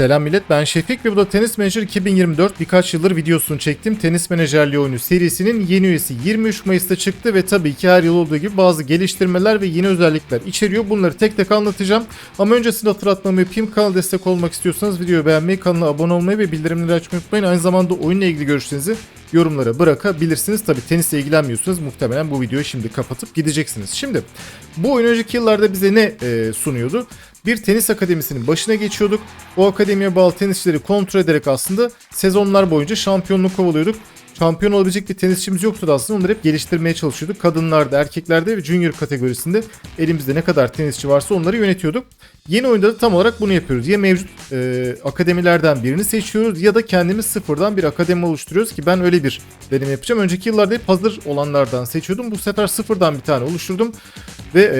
Selam millet ben Şefik ve bu da Tenis Manager 2024 birkaç yıldır videosunu çektim. Tenis menajerliği oyunu serisinin yeni üyesi 23 Mayıs'ta çıktı ve tabii ki her yıl olduğu gibi bazı geliştirmeler ve yeni özellikler içeriyor. Bunları tek tek anlatacağım. Ama öncesinde hatırlatmamı yapayım. Kanala destek olmak istiyorsanız videoyu beğenmeyi, kanala abone olmayı ve bildirimleri açmayı unutmayın. Aynı zamanda oyunla ilgili görüşlerinizi yorumlara bırakabilirsiniz. Tabii tenisle ilgilenmiyorsanız muhtemelen bu videoyu şimdi kapatıp gideceksiniz. Şimdi bu oyun önceki yıllarda bize ne e, sunuyordu? Bir tenis akademisinin başına geçiyorduk. O akademiye bağlı tenisçileri kontrol ederek aslında sezonlar boyunca şampiyonluk kovalıyorduk. Şampiyon olabilecek bir tenisçimiz yoktu da aslında onları hep geliştirmeye çalışıyorduk. Kadınlarda, erkeklerde ve junior kategorisinde elimizde ne kadar tenisçi varsa onları yönetiyorduk. Yeni oyunda da tam olarak bunu yapıyoruz. Ya mevcut e, akademilerden birini seçiyoruz ya da kendimiz sıfırdan bir akademi oluşturuyoruz ki ben öyle bir deneyim yapacağım. Önceki yıllarda hep hazır olanlardan seçiyordum. Bu sefer sıfırdan bir tane oluşturdum. Ve e,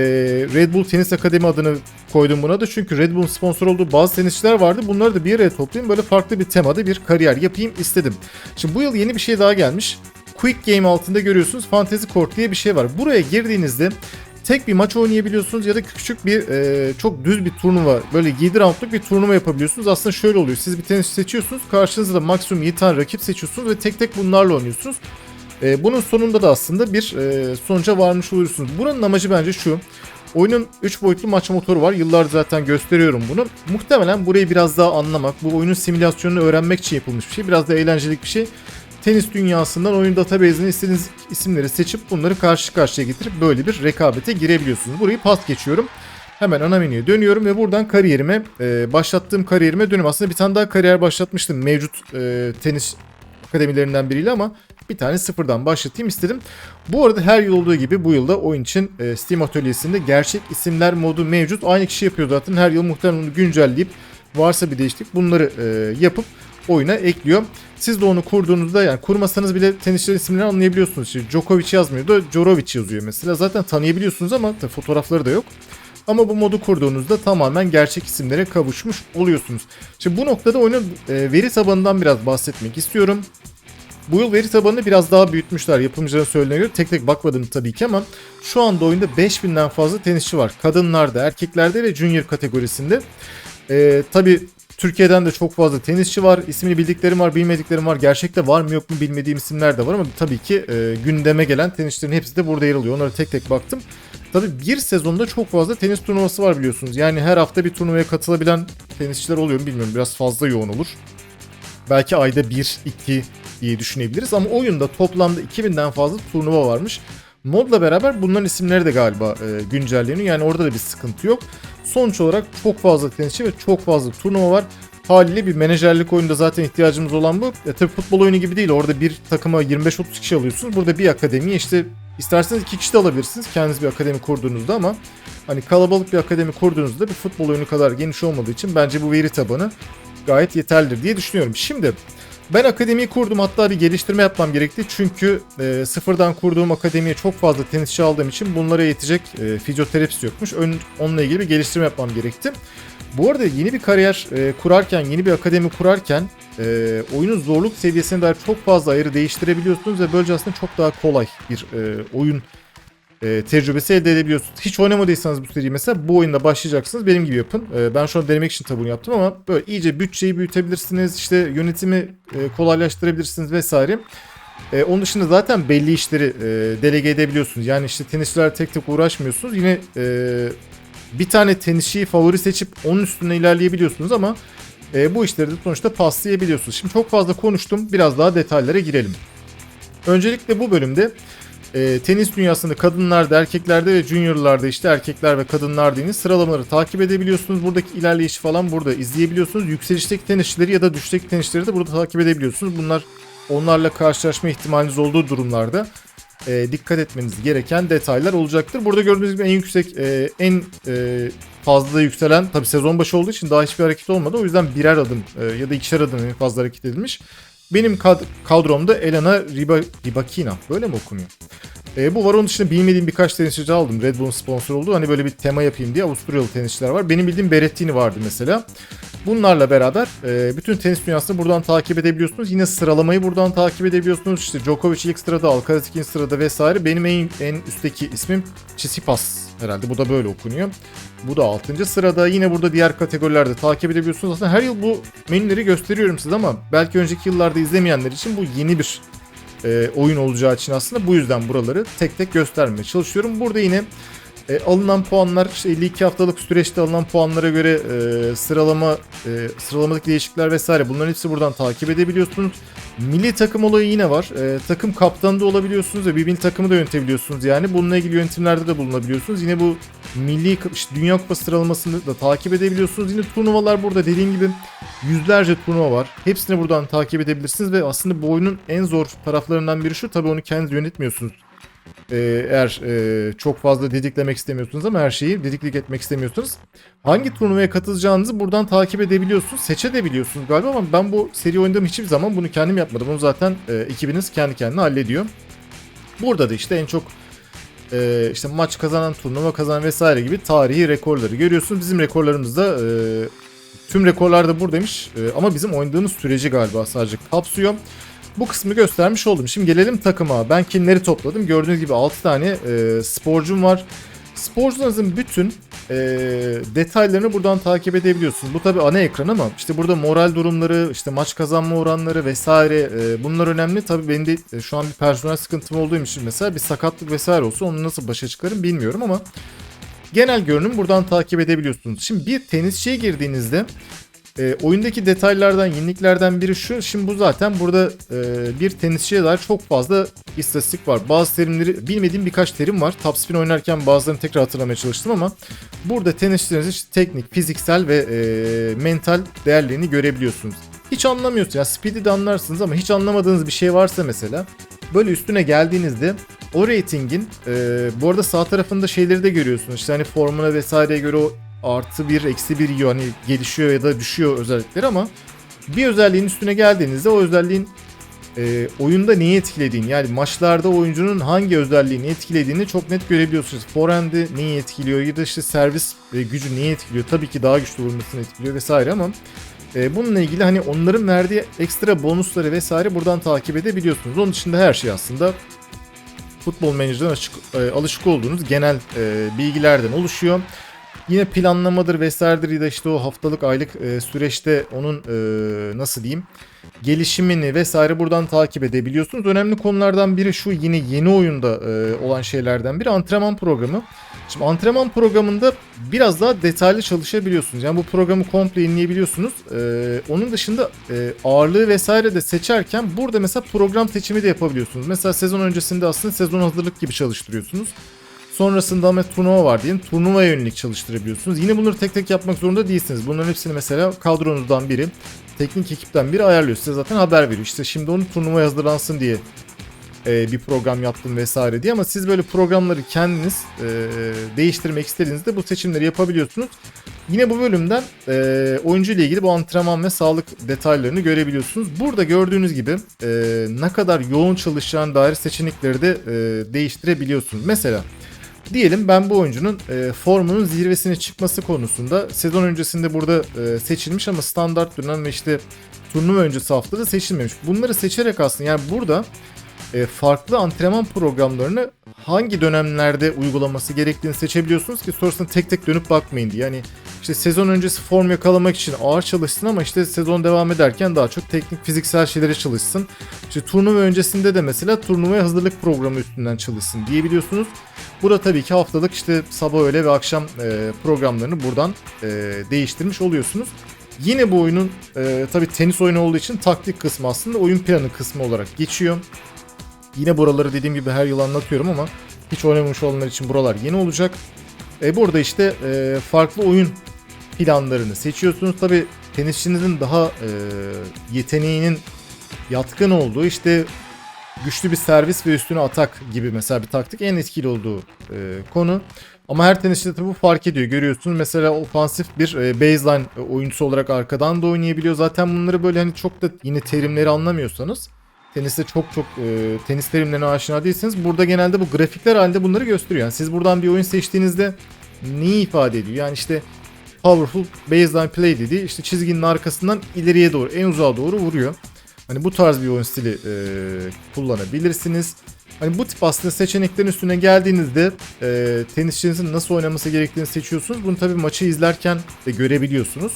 Red Bull Tenis Akademi adını koydum buna da çünkü Red Bull'un sponsor olduğu bazı tenisçiler vardı. Bunları da bir araya toplayayım böyle farklı bir temada bir kariyer yapayım istedim. Şimdi bu yıl yeni bir şey daha gelmiş. Quick Game altında görüyorsunuz Fantasy Court diye bir şey var. Buraya girdiğinizde tek bir maç oynayabiliyorsunuz ya da küçük bir e, çok düz bir turnuva böyle 7 roundluk bir turnuva yapabiliyorsunuz. Aslında şöyle oluyor. Siz bir tenis seçiyorsunuz. Karşınızda da maksimum 7 tane rakip seçiyorsunuz ve tek tek bunlarla oynuyorsunuz. E, bunun sonunda da aslında bir e, sonuca varmış oluyorsunuz. Buranın amacı bence şu. Oyunun 3 boyutlu maç motoru var. Yıllardır zaten gösteriyorum bunu. Muhtemelen burayı biraz daha anlamak, bu oyunun simülasyonunu öğrenmek için yapılmış bir şey. Biraz da eğlencelik bir şey. Tenis dünyasından oyun database'ine istediğiniz isimleri seçip bunları karşı karşıya getirip böyle bir rekabete girebiliyorsunuz. Burayı pas geçiyorum. Hemen ana menüye dönüyorum ve buradan kariyerime, e, başlattığım kariyerime dönüyorum. Aslında bir tane daha kariyer başlatmıştım mevcut e, tenis akademilerinden biriyle ama bir tane sıfırdan başlatayım istedim. Bu arada her yıl olduğu gibi bu yılda oyun için e, Steam atölyesinde gerçek isimler modu mevcut. Aynı kişi yapıyor zaten. Her yıl muhtemelen onu güncelleyip varsa bir değişiklik bunları e, yapıp oyuna ekliyor. Siz de onu kurduğunuzda yani kurmasanız bile tenisçilerin isimlerini anlayabiliyorsunuz. İşte Djokovic yazmıyor da Jorovic yazıyor mesela. Zaten tanıyabiliyorsunuz ama tabii fotoğrafları da yok. Ama bu modu kurduğunuzda tamamen gerçek isimlere kavuşmuş oluyorsunuz. Şimdi bu noktada oyunun e, veri tabanından biraz bahsetmek istiyorum. Bu yıl veri tabanını biraz daha büyütmüşler yapımcıların söylediğine göre. Tek tek bakmadım tabii ki ama şu anda oyunda 5000'den fazla tenisçi var. Kadınlarda, erkeklerde ve junior kategorisinde. Ee, tabii Türkiye'den de çok fazla tenisçi var. İsmini bildiklerim var, bilmediklerim var. Gerçekte var mı yok mu bilmediğim isimler de var ama tabii ki e, gündeme gelen tenisçilerin hepsi de burada yer alıyor. Onlara tek tek baktım. Tabii bir sezonda çok fazla tenis turnuvası var biliyorsunuz. Yani her hafta bir turnuvaya katılabilen tenisçiler oluyor mu bilmiyorum. Biraz fazla yoğun olur. Belki ayda 1, 2 diye düşünebiliriz. Ama oyunda toplamda 2000'den fazla turnuva varmış. Modla beraber bunların isimleri de galiba e, güncelleniyor. Yani orada da bir sıkıntı yok. Sonuç olarak çok fazla tenisçi ve çok fazla turnuva var. Haliyle bir menajerlik oyunda zaten ihtiyacımız olan bu. E, tabii futbol oyunu gibi değil. Orada bir takıma 25-30 kişi alıyorsunuz. Burada bir akademiye işte isterseniz iki kişi de alabilirsiniz. Kendiniz bir akademi kurduğunuzda ama hani kalabalık bir akademi kurduğunuzda bir futbol oyunu kadar geniş olmadığı için bence bu veri tabanı gayet yeterlidir diye düşünüyorum. Şimdi ben akademiyi kurdum hatta bir geliştirme yapmam gerekti. Çünkü e, sıfırdan kurduğum akademiye çok fazla tenisçi aldığım için bunlara yetecek e, fizyoterapist yokmuş. Ön, onunla ilgili bir geliştirme yapmam gerekti. Bu arada yeni bir kariyer e, kurarken, yeni bir akademi kurarken e, oyunun zorluk seviyesine dair çok fazla ayarı değiştirebiliyorsunuz ve böylece aslında çok daha kolay bir e, oyun e, tecrübesi elde edebiliyorsunuz. Hiç oynamadıysanız bu seriyi mesela bu oyunda başlayacaksınız. Benim gibi yapın. E, ben şu an denemek için tabi yaptım ama böyle iyice bütçeyi büyütebilirsiniz. işte yönetimi e, kolaylaştırabilirsiniz vesaire. E, onun dışında zaten belli işleri e, delege edebiliyorsunuz. Yani işte tenisçiler tek tek uğraşmıyorsunuz. Yine e, bir tane tenisçiyi favori seçip onun üstüne ilerleyebiliyorsunuz ama e, bu işleri de sonuçta paslayabiliyorsunuz. Şimdi çok fazla konuştum. Biraz daha detaylara girelim. Öncelikle bu bölümde e, tenis dünyasında kadınlarda, erkeklerde ve juniorlarda işte erkekler ve kadınlar deniz sıralamaları takip edebiliyorsunuz. Buradaki ilerleyişi falan burada izleyebiliyorsunuz. Yükselişteki tenisçileri ya da düşteki tenisçileri de burada takip edebiliyorsunuz. Bunlar onlarla karşılaşma ihtimaliniz olduğu durumlarda e, dikkat etmeniz gereken detaylar olacaktır. Burada gördüğünüz gibi en yüksek, e, en e, fazla yükselen tabi sezon başı olduğu için daha hiçbir hareket olmadı. O yüzden birer adım e, ya da ikişer adım en fazla hareket edilmiş. Benim kad- kadromda Elena Riba- Rybakina. Böyle mi okunuyor? E, bu var onun dışında bilmediğim birkaç tenisçi aldım. Red Bull'un sponsor olduğu. Hani böyle bir tema yapayım diye Avusturyalı tenisçiler var. Benim bildiğim Berrettini vardı mesela. Bunlarla beraber e, bütün tenis dünyasını buradan takip edebiliyorsunuz. Yine sıralamayı buradan takip edebiliyorsunuz. İşte Djokovic ilk sırada, Alcaraz ikinci sırada vesaire. Benim en, en üstteki ismim Tsitsipas Herhalde bu da böyle okunuyor. Bu da 6. sırada. Yine burada diğer kategorilerde takip edebiliyorsunuz. Aslında her yıl bu menüleri gösteriyorum size ama belki önceki yıllarda izlemeyenler için bu yeni bir e, oyun olacağı için aslında bu yüzden buraları tek tek göstermeye çalışıyorum. Burada yine e, alınan puanlar işte 52 haftalık süreçte alınan puanlara göre e, sıralama e, sıralamadaki değişiklikler vesaire bunların hepsi buradan takip edebiliyorsunuz. Milli takım olayı yine var. E, takım kaptanı da olabiliyorsunuz ve bir milli takımı da yönetebiliyorsunuz yani. Bununla ilgili yönetimlerde de bulunabiliyorsunuz. Yine bu milli işte Dünya Kupası sıralamasını da takip edebiliyorsunuz. Yine turnuvalar burada dediğim gibi yüzlerce turnuva var. Hepsini buradan takip edebilirsiniz ve aslında bu oyunun en zor taraflarından biri şu. Tabii onu kendiniz yönetmiyorsunuz. Ee, eğer e, çok fazla didiklemek istemiyorsunuz ama her şeyi didiklik etmek istemiyorsunuz. Hangi turnuvaya katılacağınızı buradan takip edebiliyorsunuz. Seçebiliyorsunuz galiba ama ben bu seri oynadığım hiçbir zaman bunu kendim yapmadım. Bunu zaten e, ekibiniz kendi kendine hallediyor. Burada da işte en çok e, işte maç kazanan, turnuva kazanan vesaire gibi tarihi rekorları görüyorsunuz. Bizim rekorlarımız da e, tüm rekorlar da buradaymış E, ama bizim oynadığımız süreci galiba sadece kapsıyor. Bu kısmı göstermiş oldum. Şimdi gelelim takıma. Ben kimleri topladım? Gördüğünüz gibi 6 tane e, sporcum var. Sporcularınızın bütün e, detaylarını buradan takip edebiliyorsunuz. Bu tabi ana ekran ama işte burada moral durumları, işte maç kazanma oranları vesaire e, bunlar önemli. Tabi benim de e, şu an bir personel sıkıntım olduğu için mesela bir sakatlık vesaire olsa onu nasıl başa çıkarım bilmiyorum ama genel görünüm buradan takip edebiliyorsunuz. Şimdi bir tenisçiye girdiğinizde e, oyundaki detaylardan, yeniliklerden biri şu. Şimdi bu zaten burada e, bir tenisçiye dair çok fazla istatistik var. Bazı terimleri, bilmediğim birkaç terim var. Top spin oynarken bazılarını tekrar hatırlamaya çalıştım ama burada tenisçilerinizin işte teknik, fiziksel ve e, mental değerlerini görebiliyorsunuz. Hiç anlamıyorsunuz. Ya speed'i de anlarsınız ama hiç anlamadığınız bir şey varsa mesela böyle üstüne geldiğinizde o ratingin e, bu arada sağ tarafında şeyleri de görüyorsunuz. İşte hani formuna vesaireye göre o artı bir eksi bir yiyor hani gelişiyor ya da düşüyor özellikleri ama bir özelliğin üstüne geldiğinizde o özelliğin e, oyunda neyi etkilediğini yani maçlarda oyuncunun hangi özelliğini etkilediğini çok net görebiliyorsunuz. Forehand'i neyi etkiliyor ya da işte servis e, gücü neyi etkiliyor tabii ki daha güçlü vurmasını etkiliyor vesaire ama e, bununla ilgili hani onların verdiği ekstra bonusları vesaire buradan takip edebiliyorsunuz. Onun dışında her şey aslında futbol menajerden açık, e, alışık olduğunuz genel e, bilgilerden oluşuyor. Yine planlamadır vesairedir ya da işte o haftalık aylık e, süreçte onun e, nasıl diyeyim gelişimini vesaire buradan takip edebiliyorsunuz. Önemli konulardan biri şu yine yeni oyunda e, olan şeylerden biri antrenman programı. Şimdi antrenman programında biraz daha detaylı çalışabiliyorsunuz. Yani bu programı komple inleyebiliyorsunuz. E, onun dışında e, ağırlığı vesaire de seçerken burada mesela program seçimi de yapabiliyorsunuz. Mesela sezon öncesinde aslında sezon hazırlık gibi çalıştırıyorsunuz. Sonrasında ama turnuva var diyelim. Turnuvaya yönelik çalıştırabiliyorsunuz. Yine bunları tek tek yapmak zorunda değilsiniz. Bunların hepsini mesela kadronuzdan biri, teknik ekipten biri ayarlıyor. Size zaten haber veriyor. İşte şimdi onun turnuvaya hazırlansın diye e, bir program yaptım vesaire diye. Ama siz böyle programları kendiniz e, değiştirmek istediğinizde bu seçimleri yapabiliyorsunuz. Yine bu bölümden e, oyuncu ile ilgili bu antrenman ve sağlık detaylarını görebiliyorsunuz. Burada gördüğünüz gibi e, ne kadar yoğun çalışacağına dair seçenekleri de e, değiştirebiliyorsunuz. Mesela Diyelim ben bu oyuncunun e, formunun zirvesine çıkması konusunda sezon öncesinde burada e, seçilmiş ama standart dönem ve işte turnuva öncesi haftada seçilmemiş. Bunları seçerek aslında yani burada e, farklı antrenman programlarını hangi dönemlerde uygulaması gerektiğini seçebiliyorsunuz ki sonrasında tek tek dönüp bakmayın diye. Yani işte sezon öncesi form yakalamak için ağır çalışsın ama işte sezon devam ederken daha çok teknik fiziksel şeylere çalışsın. İşte turnuva öncesinde de mesela turnuvaya hazırlık programı üstünden çalışsın diyebiliyorsunuz. Burada tabii ki haftalık işte sabah öğle ve akşam e, programlarını buradan e, değiştirmiş oluyorsunuz. Yine bu oyunun e, tabii tenis oyunu olduğu için taktik kısmı aslında oyun planı kısmı olarak geçiyor. Yine buraları dediğim gibi her yıl anlatıyorum ama hiç oynamamış olanlar için buralar yeni olacak. E burada işte e, farklı oyun planlarını seçiyorsunuz. Tabi tenisçinizin daha e, yeteneğinin yatkın olduğu işte güçlü bir servis ve üstüne atak gibi mesela bir taktik en etkili olduğu e, konu. Ama her tenisçi de tabi bu fark ediyor. Görüyorsunuz mesela ofansif bir e, baseline oyuncusu olarak arkadan da oynayabiliyor. Zaten bunları böyle hani çok da yine terimleri anlamıyorsanız teniste çok çok e, tenis terimlerine aşina değilseniz burada genelde bu grafikler halinde bunları gösteriyor. Yani siz buradan bir oyun seçtiğinizde neyi ifade ediyor? Yani işte powerful baseline play dediği işte çizginin arkasından ileriye doğru en uzağa doğru vuruyor. Hani bu tarz bir oyun stili e, kullanabilirsiniz. Hani bu tip aslında seçeneklerin üstüne geldiğinizde e, tenisçinizin nasıl oynaması gerektiğini seçiyorsunuz. Bunu tabii maçı izlerken de görebiliyorsunuz.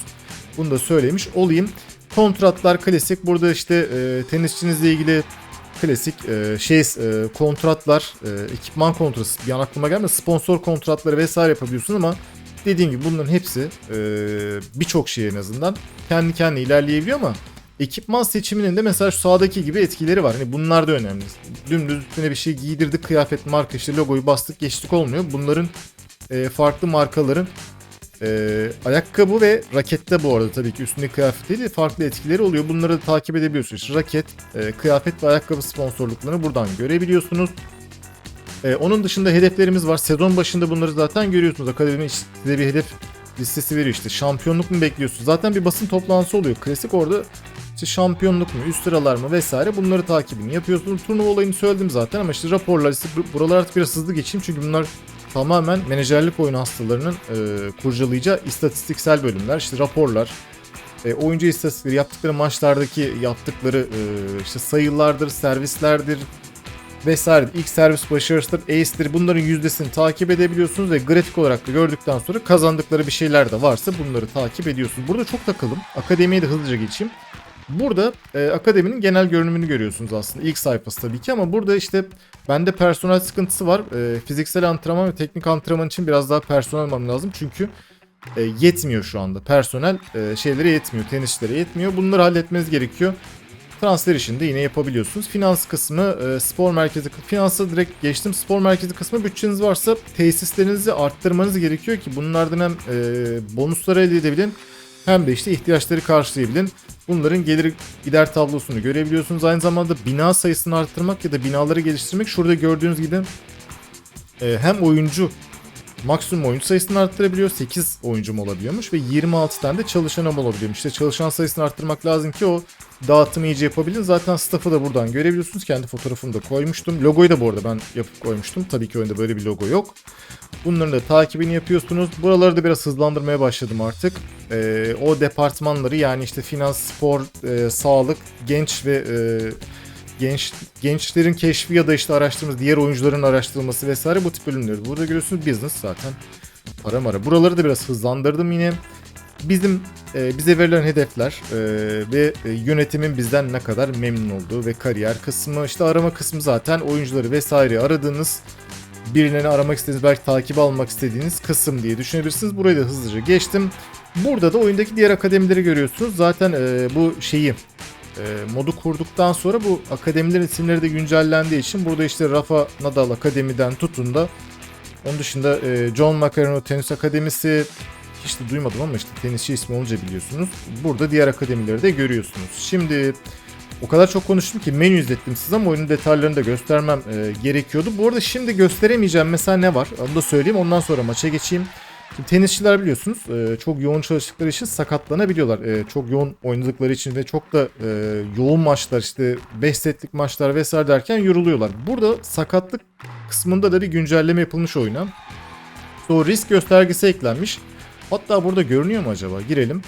Bunu da söylemiş olayım. Kontratlar klasik. Burada işte e, tenisçinizle ilgili klasik e, şey e, kontratlar, e, ekipman kontratı bir an aklıma gelmedi. Sponsor kontratları vesaire yapabiliyorsun ama dediğim gibi bunların hepsi e, birçok şey en azından kendi kendine ilerleyebiliyor ama ekipman seçiminin de mesela şu sağdaki gibi etkileri var. Hani bunlar da önemli. Dümdüz üstüne bir şey giydirdik kıyafet marka işte logoyu bastık geçtik olmuyor. Bunların e, farklı markaların e, ayakkabı ve rakette bu arada tabii ki üstündeki kıyafet değil de farklı etkileri oluyor. Bunları da takip edebiliyorsunuz. İşte raket, e, kıyafet ve ayakkabı sponsorluklarını buradan görebiliyorsunuz. E, onun dışında hedeflerimiz var. Sezon başında bunları zaten görüyorsunuz. Akademi size bir hedef listesi veriyor işte. Şampiyonluk mu bekliyorsunuz? Zaten bir basın toplantısı oluyor. Klasik orada işte şampiyonluk mu, üst sıralar mı vesaire bunları takibini yapıyorsunuz. Turnuva olayını söyledim zaten ama işte raporlar işte bu- buralar artık biraz hızlı geçeyim çünkü bunlar tamamen menajerlik oyunu hastalarının e, kurcalayacağı istatistiksel bölümler. İşte raporlar, e, oyuncu istatistikleri, yaptıkları maçlardaki yaptıkları e, işte sayılardır, servislerdir vesaire. İlk servis başarısıdır, ace'dir. Bunların yüzdesini takip edebiliyorsunuz ve grafik olarak da gördükten sonra kazandıkları bir şeyler de varsa bunları takip ediyorsunuz. Burada çok takılım. Akademiye de hızlıca geçeyim. Burada e, akademinin genel görünümünü görüyorsunuz aslında. İlk sayfası tabii ki ama burada işte bende personel sıkıntısı var. E, fiziksel antrenman ve teknik antrenman için biraz daha personel almam lazım. Çünkü e, yetmiyor şu anda. Personel e, şeylere yetmiyor, tenisçilere yetmiyor. Bunları halletmeniz gerekiyor. Transfer işini de yine yapabiliyorsunuz. Finans kısmı, e, spor merkezi, finansa direkt geçtim. Spor merkezi kısmı bütçeniz varsa tesislerinizi arttırmanız gerekiyor ki bunlardan hem e, bonusları elde edebilin hem de işte ihtiyaçları karşılayabilin. Bunların gelir gider tablosunu görebiliyorsunuz. Aynı zamanda bina sayısını arttırmak ya da binaları geliştirmek. Şurada gördüğünüz gibi e, hem oyuncu maksimum oyuncu sayısını arttırabiliyor. 8 oyuncum olabiliyormuş ve 26 tane de çalışanım olabiliyormuş. İşte çalışan sayısını arttırmak lazım ki o dağıtımı iyice yapabilin. Zaten staff'ı da buradan görebiliyorsunuz. Kendi fotoğrafını da koymuştum. Logoyu da bu arada ben yapıp koymuştum. Tabii ki oyunda böyle bir logo yok. Bunların da takibini yapıyorsunuz. Buraları da biraz hızlandırmaya başladım artık. Ee, o departmanları yani işte finans, spor, e, sağlık, genç ve e, genç gençlerin keşfi ya da işte araştırması, diğer oyuncuların araştırılması vesaire bu tip bölümleri. Burada görüyorsunuz business zaten. Para mara. Buraları da biraz hızlandırdım yine. Bizim e, bize verilen hedefler e, ve e, yönetimin bizden ne kadar memnun olduğu ve kariyer kısmı işte arama kısmı zaten oyuncuları vesaire aradığınız birilerini aramak istediğiniz belki takip almak istediğiniz kısım diye düşünebilirsiniz. Burayı da hızlıca geçtim. Burada da oyundaki diğer akademileri görüyorsunuz. Zaten e, bu şeyi e, modu kurduktan sonra bu akademilerin isimleri de güncellendiği için burada işte Rafa Nadal Akademi'den tutun da onun dışında e, John McEnroe Tenis Akademisi de duymadım ama işte tenisçi ismi olunca biliyorsunuz. Burada diğer akademileri de görüyorsunuz. Şimdi o kadar çok konuştum ki menü izlettim size ama oyunun detaylarını da göstermem e, gerekiyordu. Bu arada şimdi gösteremeyeceğim mesela ne var onu da söyleyeyim ondan sonra maça geçeyim. Şimdi tenisçiler biliyorsunuz e, çok yoğun çalıştıkları için sakatlanabiliyorlar. E, çok yoğun oynadıkları için ve çok da e, yoğun maçlar işte 5 setlik maçlar vesaire derken yoruluyorlar. Burada sakatlık kısmında da bir güncelleme yapılmış oyuna. So risk göstergesi eklenmiş. Hatta burada görünüyor mu acaba? Girelim.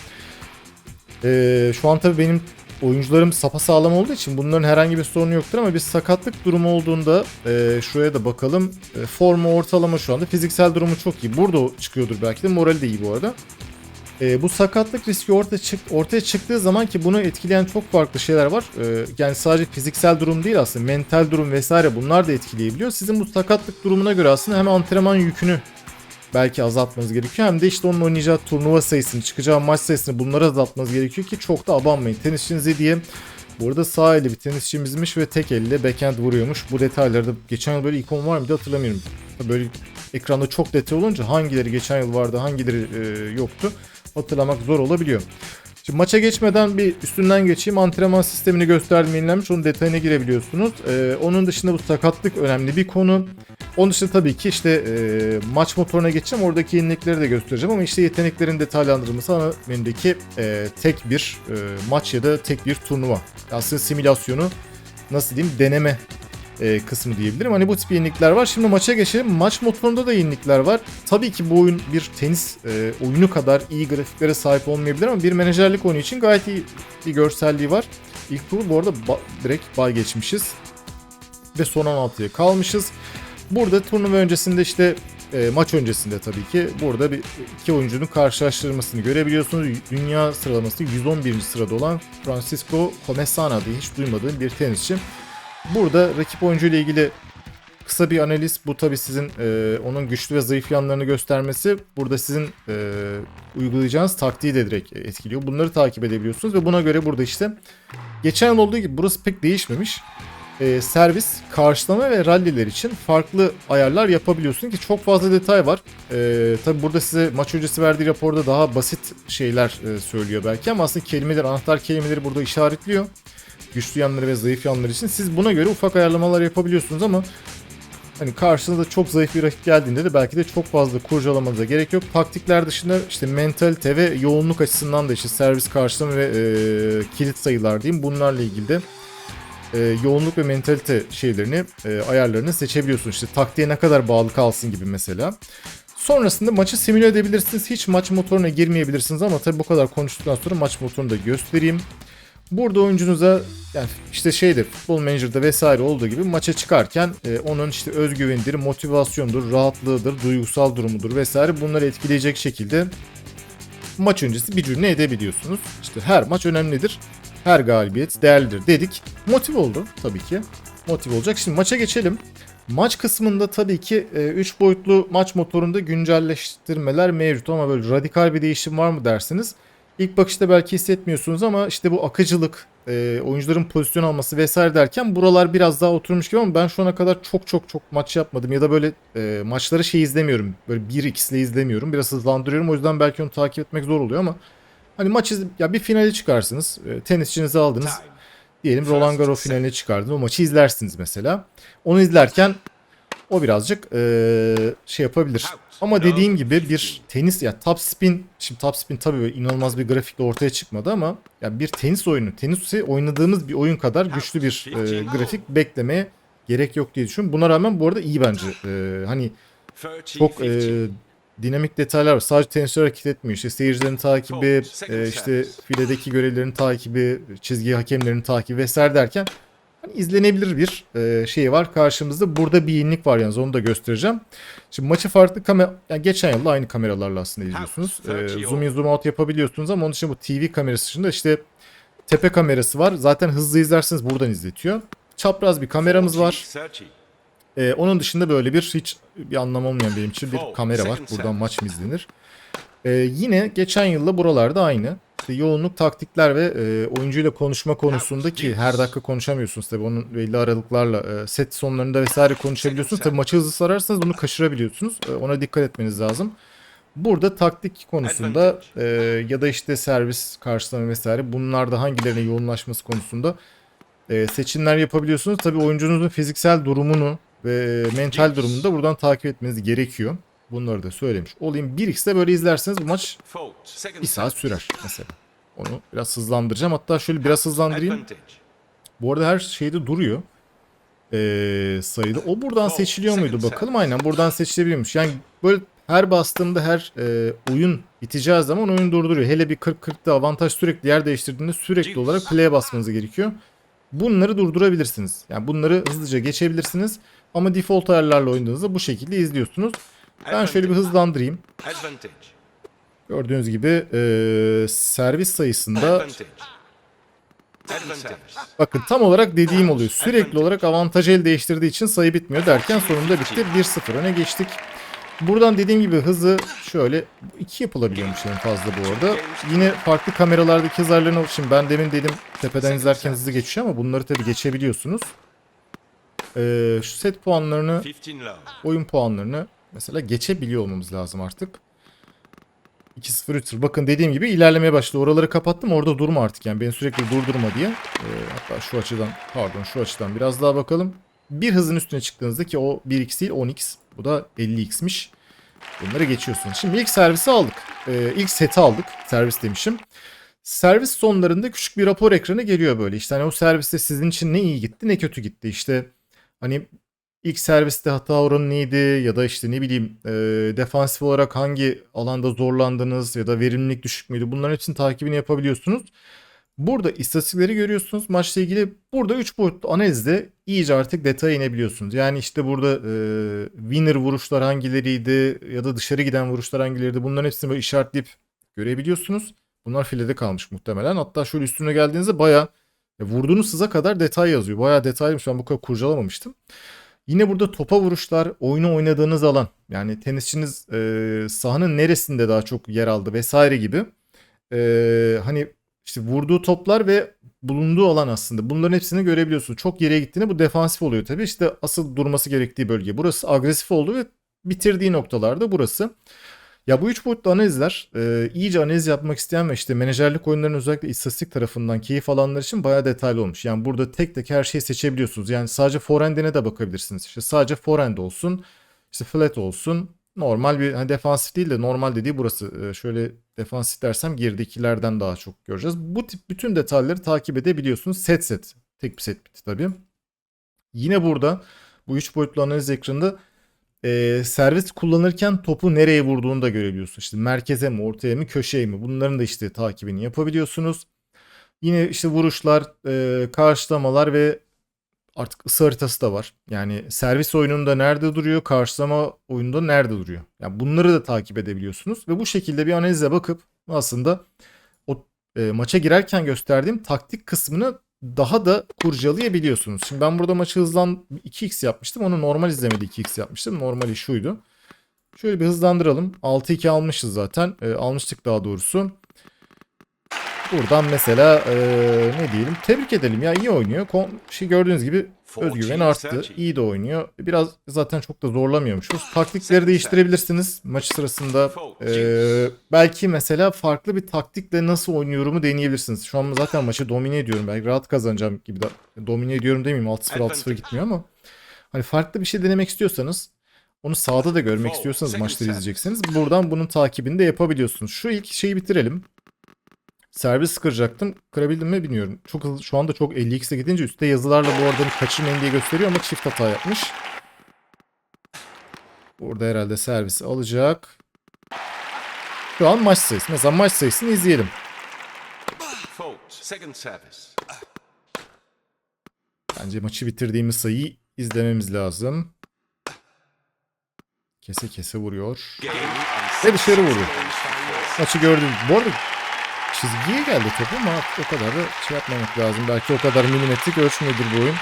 E, şu an tabii benim oyuncularım sapasağlam olduğu için bunların herhangi bir sorunu yoktur ama bir sakatlık durumu olduğunda e, şuraya da bakalım. E, formu ortalama şu anda. Fiziksel durumu çok iyi. Burada çıkıyordur belki de. Morali de iyi bu arada. E, bu sakatlık riski ortaya, çık, ortaya çıktığı zaman ki bunu etkileyen çok farklı şeyler var. E, yani sadece fiziksel durum değil aslında mental durum vesaire bunlar da etkileyebiliyor. Sizin bu sakatlık durumuna göre aslında hem antrenman yükünü belki azaltmanız gerekiyor. Hem de işte onun oynayacağı turnuva sayısını, çıkacağı maç sayısını bunları azaltmanız gerekiyor ki çok da abanmayın. Tenisçinize diye bu arada sağ eli bir tenisçimizmiş ve tek elle backhand vuruyormuş. Bu detayları da geçen yıl böyle ikon var mıydı hatırlamıyorum. Böyle ekranda çok detay olunca hangileri geçen yıl vardı hangileri e, yoktu hatırlamak zor olabiliyor. Şimdi maça geçmeden bir üstünden geçeyim. Antrenman sistemini gösterdim yenilenmiş. Onun detayına girebiliyorsunuz. Ee, onun dışında bu sakatlık önemli bir konu. Onun dışında tabii ki işte e, maç motoruna geçeceğim. Oradaki yenilikleri de göstereceğim ama işte yeteneklerin detaylandırılması ana menüdeki e, tek bir e, maç ya da tek bir turnuva. Aslında simülasyonu nasıl diyeyim deneme e, kısmı diyebilirim. Hani bu tip yenilikler var. Şimdi maça geçelim. Maç motorunda da yenilikler var. Tabii ki bu oyun bir tenis e, oyunu kadar iyi grafiklere sahip olmayabilir ama bir menajerlik oyunu için gayet iyi bir görselliği var. İlk tur bu arada ba- direkt bay geçmişiz. ve son 16'ya kalmışız. Burada turnuva öncesinde işte e, maç öncesinde tabii ki burada bir iki oyuncunun karşılaştırmasını görebiliyorsunuz. Dünya sıralaması 111. sırada olan Francisco Comesana diye hiç duymadığım bir tenisçi. Burada rakip oyuncu ile ilgili kısa bir analiz. Bu tabii sizin e, onun güçlü ve zayıf yanlarını göstermesi. Burada sizin e, uygulayacağınız taktiği de direkt etkiliyor. Bunları takip edebiliyorsunuz ve buna göre burada işte geçen yıl olduğu gibi burası pek değişmemiş. E, servis, karşılama ve ralliler için farklı ayarlar yapabiliyorsun ki çok fazla detay var. E, tabii burada size maç öncesi verdiği raporda daha basit şeyler e, söylüyor belki ama aslında kelimeler, anahtar kelimeleri burada işaretliyor. Güçlü yanları ve zayıf yanları için. Siz buna göre ufak ayarlamalar yapabiliyorsunuz ama hani karşınıza çok zayıf bir rakip geldiğinde de belki de çok fazla kurcalamanıza gerek yok. Taktikler dışında işte mentalite ve yoğunluk açısından da işte servis karşılama ve e, kilit sayılar diyeyim bunlarla ilgili de e, yoğunluk ve mentalite şeylerini, e, ayarlarını seçebiliyorsun. İşte taktiğe ne kadar bağlı kalsın gibi mesela. Sonrasında maçı simüle edebilirsiniz. Hiç maç motoruna girmeyebilirsiniz ama tabii bu kadar konuştuktan sonra maç motorunu da göstereyim. Burada oyuncunuza yani işte şeyde futbol menajerde vesaire olduğu gibi maça çıkarken e, onun işte özgüvenidir, motivasyondur, rahatlığıdır, duygusal durumudur vesaire bunları etkileyecek şekilde maç öncesi bir cümle edebiliyorsunuz. İşte her maç önemlidir. Her galibiyet değerlidir dedik. Motive oldu tabii ki. Motive olacak. Şimdi maça geçelim. Maç kısmında tabii ki 3 boyutlu maç motorunda güncelleştirmeler mevcut ama böyle radikal bir değişim var mı dersiniz. İlk bakışta belki hissetmiyorsunuz ama işte bu akıcılık, e, oyuncuların pozisyon alması vesaire derken buralar biraz daha oturmuş gibi ama ben şu ana kadar çok çok çok maç yapmadım ya da böyle e, maçları şey izlemiyorum. Böyle 1x ile izlemiyorum. Biraz hızlandırıyorum. O yüzden belki onu takip etmek zor oluyor ama hani maç iz- ya bir finale çıkarsınız. E, tenisçinizi aldınız. Diyelim Roland Garros finaline çıkardınız. O maçı izlersiniz mesela. Onu izlerken o birazcık e, şey yapabilir. Ama dediğim gibi bir tenis ya top spin şimdi top spin tabii inanılmaz bir grafikle ortaya çıkmadı ama ya bir tenis oyunu tenisi oynadığımız bir oyun kadar güçlü bir e, grafik beklemeye gerek yok diye düşünüyorum. Buna rağmen bu arada iyi bence. E, hani çok e, dinamik detaylar var. Sadece tenisçiler hareket etmiyor. İşte seyircilerin takibi, e, işte filedeki görevlerin takibi, çizgi hakemlerin takibi vesaire derken hani izlenebilir bir e, şey var karşımızda. Burada bir yenilik var yalnız onu da göstereceğim. Şimdi maçı farklı kamera, yani geçen yılda aynı kameralarla aslında izliyorsunuz. E, zoom in zoom out yapabiliyorsunuz ama onun için bu TV kamerası dışında işte tepe kamerası var. Zaten hızlı izlerseniz buradan izletiyor. Çapraz bir kameramız var. Ee, onun dışında böyle bir hiç bir anlam olmayan benim için bir kamera var. Buradan maç mı izlenir? Ee, yine geçen yılla buralarda aynı. İşte yoğunluk, taktikler ve e, oyuncuyla konuşma konusunda ki her dakika konuşamıyorsunuz tabii onun belli aralıklarla e, set sonlarında vesaire konuşabiliyorsunuz. Tabii maçı hızlı sararsanız bunu kaçırabiliyorsunuz. E, ona dikkat etmeniz lazım. Burada taktik konusunda e, ya da işte servis karşılama vesaire bunlarda hangilerine yoğunlaşması konusunda e, seçimler yapabiliyorsunuz. Tabii oyuncunuzun fiziksel durumunu ve mental durumunu da buradan takip etmeniz gerekiyor. Bunları da söylemiş olayım. 1x'de böyle izlerseniz bu maç bir saat sürer mesela. Onu biraz hızlandıracağım. Hatta şöyle biraz hızlandırayım. Bu arada her şeyde duruyor. Ee, sayıda. O buradan seçiliyor muydu bakalım. Aynen buradan seçilebiliyormuş. Yani böyle her bastığımda her e, oyun biteceği zaman oyun durduruyor. Hele bir 40-40'da avantaj sürekli yer değiştirdiğinde sürekli olarak play'e basmanız gerekiyor. Bunları durdurabilirsiniz. Yani bunları hızlıca geçebilirsiniz. Ama default ayarlarla oynadığınızda bu şekilde izliyorsunuz. Ben şöyle bir hızlandırayım. Gördüğünüz gibi e, servis sayısında bakın tam olarak dediğim oluyor. Sürekli olarak avantaj el değiştirdiği için sayı bitmiyor derken sonunda bitti. 1-0 öne geçtik. Buradan dediğim gibi hızı şöyle 2 yapılabiliyormuş en fazla bu arada. Yine farklı kameralardaki hız ayarlarına şimdi ben demin dedim tepeden izlerken hızlı geçiyor ama bunları tabii geçebiliyorsunuz. Ee, şu set puanlarını, oyun puanlarını mesela geçebiliyor olmamız lazım artık. 2-0 3-0. Bakın dediğim gibi ilerlemeye başladı. Oraları kapattım. Orada durma artık yani. Beni sürekli durdurma diye. Ee, hatta şu açıdan pardon şu açıdan biraz daha bakalım. Bir hızın üstüne çıktığınızda ki o 1x değil 10x. Bu da 50x'miş. Bunları geçiyorsunuz. Şimdi ilk servisi aldık. Ee, ilk seti aldık. Servis demişim. Servis sonlarında küçük bir rapor ekranı geliyor böyle. İşte hani o serviste sizin için ne iyi gitti ne kötü gitti. İşte hani ilk serviste hata oranı neydi ya da işte ne bileyim e, defansif olarak hangi alanda zorlandınız ya da verimlilik düşük müydü bunların hepsini takibini yapabiliyorsunuz. Burada istatistikleri görüyorsunuz maçla ilgili. Burada 3 boyutlu analizde iyice artık detaya inebiliyorsunuz. Yani işte burada e, winner vuruşlar hangileriydi ya da dışarı giden vuruşlar hangileriydi bunların hepsini böyle işaretleyip görebiliyorsunuz. Bunlar filede kalmış muhtemelen. Hatta şöyle üstüne geldiğinizde bayağı ya vurduğunuz hıza kadar detay yazıyor. Bayağı detaylıymış. Ben bu kadar kurcalamamıştım. Yine burada topa vuruşlar, oyunu oynadığınız alan. Yani tenisçiniz e, sahanın neresinde daha çok yer aldı vesaire gibi. E, hani işte vurduğu toplar ve bulunduğu alan aslında. Bunların hepsini görebiliyorsunuz. Çok geriye gittiğinde bu defansif oluyor tabii. İşte asıl durması gerektiği bölge. Burası agresif oldu ve bitirdiği noktalarda burası. Ya bu üç boyutlu analizler e, iyice analiz yapmak isteyen ve işte menajerlik oyunlarının özellikle istatistik tarafından keyif alanlar için bayağı detaylı olmuş. Yani burada tek tek her şeyi seçebiliyorsunuz. Yani sadece forehand'ine de bakabilirsiniz. İşte sadece forehand olsun, işte flat olsun. Normal bir hani defansif değil de normal dediği burası. E, şöyle defansif dersem geridekilerden daha çok göreceğiz. Bu tip bütün detayları takip edebiliyorsunuz. Set set. Tek bir set bitti tabii. Yine burada bu üç boyutlu analiz ekranında e, servis kullanırken topu nereye vurduğunu da görebiliyorsunuz. İşte merkeze mi, ortaya mı, köşeye mi? Bunların da işte takibini yapabiliyorsunuz. Yine işte vuruşlar, e, karşılamalar ve artık ısı haritası da var. Yani servis oyununda nerede duruyor, karşılama oyununda nerede duruyor. Yani bunları da takip edebiliyorsunuz ve bu şekilde bir analize bakıp aslında o e, maça girerken gösterdiğim taktik kısmını daha da kurcalayabiliyorsunuz. Şimdi ben burada maçı hızlan 2x yapmıştım. Onu normal izlemedi 2x yapmıştım. Normali şuydu. Şöyle bir hızlandıralım. 6-2 almışız zaten. E, almıştık daha doğrusu. Buradan mesela e, ne diyelim tebrik edelim ya iyi oynuyor. Kon, şey gördüğünüz gibi özgüven arttı. İyi de oynuyor. Biraz zaten çok da zorlamıyormuşuz. Taktikleri değiştirebilirsiniz maç sırasında. E, belki mesela farklı bir taktikle nasıl oynuyorumu deneyebilirsiniz. Şu an zaten maçı domine ediyorum. Belki rahat kazanacağım gibi de domine ediyorum demeyeyim 6-0 6-0 gitmiyor ama. Hani farklı bir şey denemek istiyorsanız onu sahada da görmek istiyorsanız maçları izleyeceksiniz. Buradan bunun takibini de yapabiliyorsunuz. Şu ilk şeyi bitirelim. Servis kıracaktım. Kırabildim mi bilmiyorum. Çok hızlı, şu anda çok 50x'e gidince üstte yazılarla bu arada kaçırmayın diye gösteriyor ama çift hata yapmış. Burada herhalde servisi alacak. Şu an maç sayısı. Mesela maç sayısını izleyelim. Bence maçı bitirdiğimiz sayıyı izlememiz lazım. Kese kese vuruyor. Ve dışarı vuruyor. Maçı gördüm. Bu arada çizgiye geldi top ama o kadar da şey yapmamak lazım. Belki o kadar milimetrik ölçmüyordur bu oyun.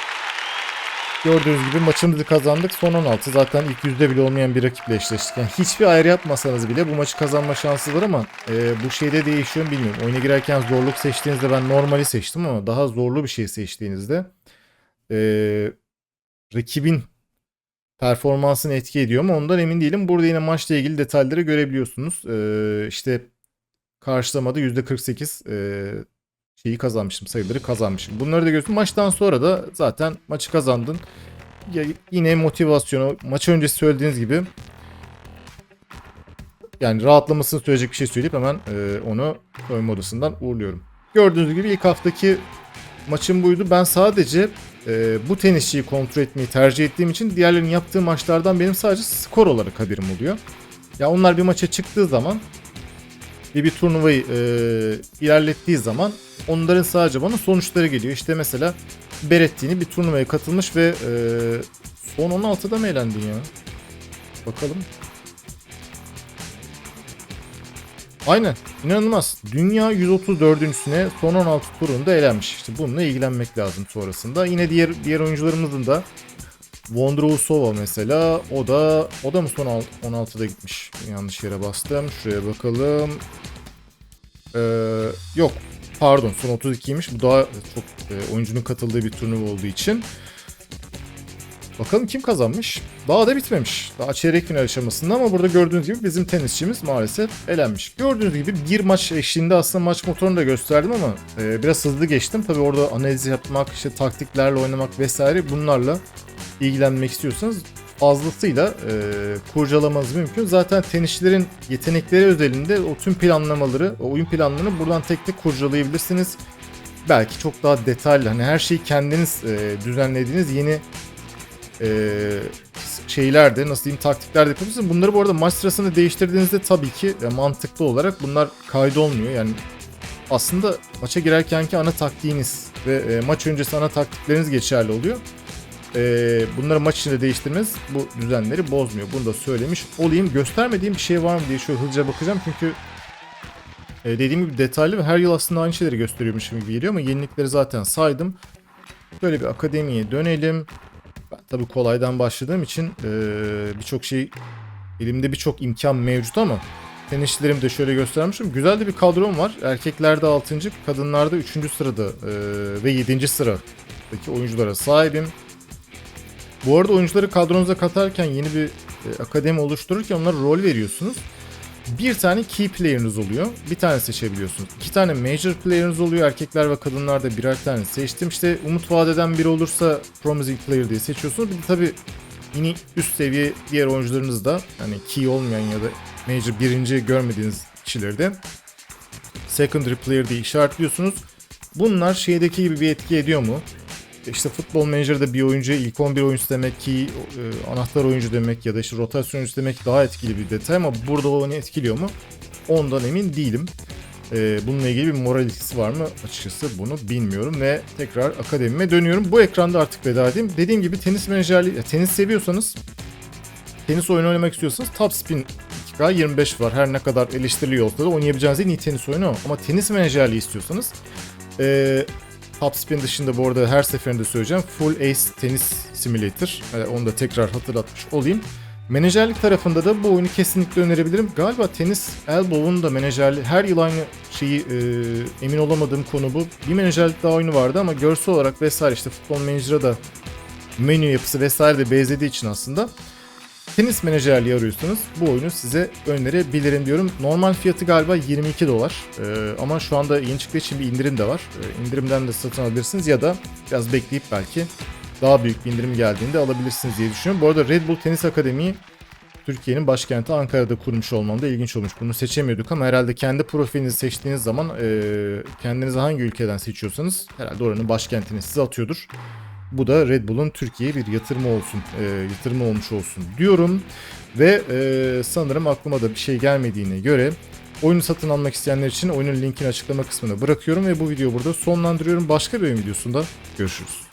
Gördüğünüz gibi maçımızı kazandık. Son 16. Zaten ilk yüzde bile olmayan bir rakiple eşleştik. Yani hiçbir ayrı yapmasanız bile bu maçı kazanma şansı var ama e, bu şeyde değişiyor mu bilmiyorum. Oyuna girerken zorluk seçtiğinizde ben normali seçtim ama daha zorlu bir şey seçtiğinizde e, rakibin performansını etki ediyor mu ondan emin değilim. Burada yine maçla ilgili detayları görebiliyorsunuz. E, işte karşılamada %48 e, şeyi kazanmışım, sayıları kazanmışım. Bunları da görüyorsun. Maçtan sonra da zaten maçı kazandın. Ya, yine motivasyonu, maç öncesi söylediğiniz gibi yani rahatlamasını söyleyecek bir şey söyleyip hemen e, onu soyunma odasından uğurluyorum. Gördüğünüz gibi ilk haftaki maçım buydu. Ben sadece e, bu tenisçiyi kontrol etmeyi tercih ettiğim için diğerlerinin yaptığı maçlardan benim sadece skor olarak haberim oluyor. Ya onlar bir maça çıktığı zaman ve bir turnuvayı e, ilerlettiği zaman onların sadece bana sonuçları geliyor. İşte mesela Berettini bir turnuvaya katılmış ve e, son 16'da mı elendin ya? Bakalım. Aynen. inanılmaz. Dünya 134.süne son 16 turunda elenmiş. İşte bununla ilgilenmek lazım sonrasında. Yine diğer diğer oyuncularımızın da Vondrousova mesela o da o da mı son al- 16'da gitmiş? Yanlış yere bastım. Şuraya bakalım. Ee, yok. Pardon son 32'ymiş. Bu daha çok e, oyuncunun katıldığı bir turnuva olduğu için. Bakalım kim kazanmış? Daha da bitmemiş. Daha çeyrek final aşamasında ama burada gördüğünüz gibi bizim tenisçimiz maalesef elenmiş. Gördüğünüz gibi bir maç eşliğinde aslında maç motorunu da gösterdim ama e, biraz hızlı geçtim. Tabi orada analiz yapmak, işte taktiklerle oynamak vesaire bunlarla ilgilenmek istiyorsanız fazlasıyla e, kurcalamanız mümkün. Zaten tenisçilerin yetenekleri özelinde o tüm planlamaları, o oyun planlarını buradan tek tek kurcalayabilirsiniz. Belki çok daha detaylı hani her şeyi kendiniz e, düzenlediğiniz yeni e, şeyler de nasıl diyeyim taktikler de yapabilirsiniz. Bunları bu arada maç sırasında değiştirdiğinizde tabii ki e, mantıklı olarak bunlar kaydolmuyor. Yani aslında maça girerkenki ana taktiğiniz ve e, maç öncesi ana taktikleriniz geçerli oluyor. E, bunları maç içinde değiştirmeniz bu düzenleri bozmuyor. Bunu da söylemiş olayım. Göstermediğim bir şey var mı diye şöyle hızlıca bakacağım çünkü e, dediğim gibi detaylı ve her yıl aslında aynı şeyleri gösteriyormuşum gibi geliyor ama yenilikleri zaten saydım. Böyle bir akademiye dönelim. Ben tabii kolaydan başladığım için e, birçok şey elimde birçok imkan mevcut ama tenisçilerimi de şöyle göstermişim. Güzel de bir kadrom var. Erkeklerde 6. kadınlarda 3. sırada e, ve 7. sıradaki oyunculara sahibim. Bu arada oyuncuları kadronuza katarken yeni bir e, akademi oluştururken onlara rol veriyorsunuz. Bir tane key player'ınız oluyor. Bir tane seçebiliyorsunuz. İki tane major player'ınız oluyor. Erkekler ve kadınlarda birer tane seçtim. İşte umut vadeden biri olursa promising player diye seçiyorsunuz. Bir de tabii yine üst seviye diğer oyuncularınız da hani key olmayan ya da major birinci görmediğiniz kişileri de secondary player diye işaretliyorsunuz. Bunlar şeydeki gibi bir etki ediyor mu? İşte futbol menajerde bir oyuncuya ilk 11 oyuncu demek ki e, anahtar oyuncu demek ya da işte rotasyon oyuncu demek daha etkili bir detay ama burada onu etkiliyor mu? Ondan emin değilim. E, bununla ilgili bir moral etkisi var mı? Açıkçası bunu bilmiyorum ve tekrar akademime dönüyorum. Bu ekranda artık veda edeyim. Dediğim gibi tenis menajerliği, tenis seviyorsanız tenis oyunu oynamak istiyorsanız Top Spin 2K 25 var. Her ne kadar eleştiriliyor olsa da oynayabileceğiniz en iyi tenis oyunu. Ama tenis menajerliği istiyorsanız e, Top Spin dışında bu arada her seferinde söyleyeceğim. Full Ace Tennis Simulator. E, onu da tekrar hatırlatmış olayım. Menajerlik tarafında da bu oyunu kesinlikle önerebilirim. Galiba Tenis Elbow'un da menajerliği her yıl aynı şeyi e, emin olamadığım konu bu. Bir menajerlik daha oyunu vardı ama görsel olarak vesaire işte futbol menajera da menü yapısı vesaire de benzediği için aslında tenis menajerliği arıyorsanız bu oyunu size önerebilirim diyorum. Normal fiyatı galiba 22 dolar Ee, ama şu anda yeni çıktığı için bir indirim de var. Ee, indirimden de satın alabilirsiniz ya da biraz bekleyip belki daha büyük bir indirim geldiğinde alabilirsiniz diye düşünüyorum. Bu arada Red Bull Tenis Akademi'yi Türkiye'nin başkenti Ankara'da kurmuş olmam da ilginç olmuş. Bunu seçemiyorduk ama herhalde kendi profilinizi seçtiğiniz zaman e, kendinizi hangi ülkeden seçiyorsanız herhalde oranın başkentini size atıyordur. Bu da Red Bull'un Türkiye'ye bir yatırımı olsun, e, yatırımı olmuş olsun diyorum. Ve e, sanırım aklıma da bir şey gelmediğine göre oyunu satın almak isteyenler için oyunun linkini açıklama kısmına bırakıyorum ve bu videoyu burada sonlandırıyorum. Başka bir oyun videosunda görüşürüz.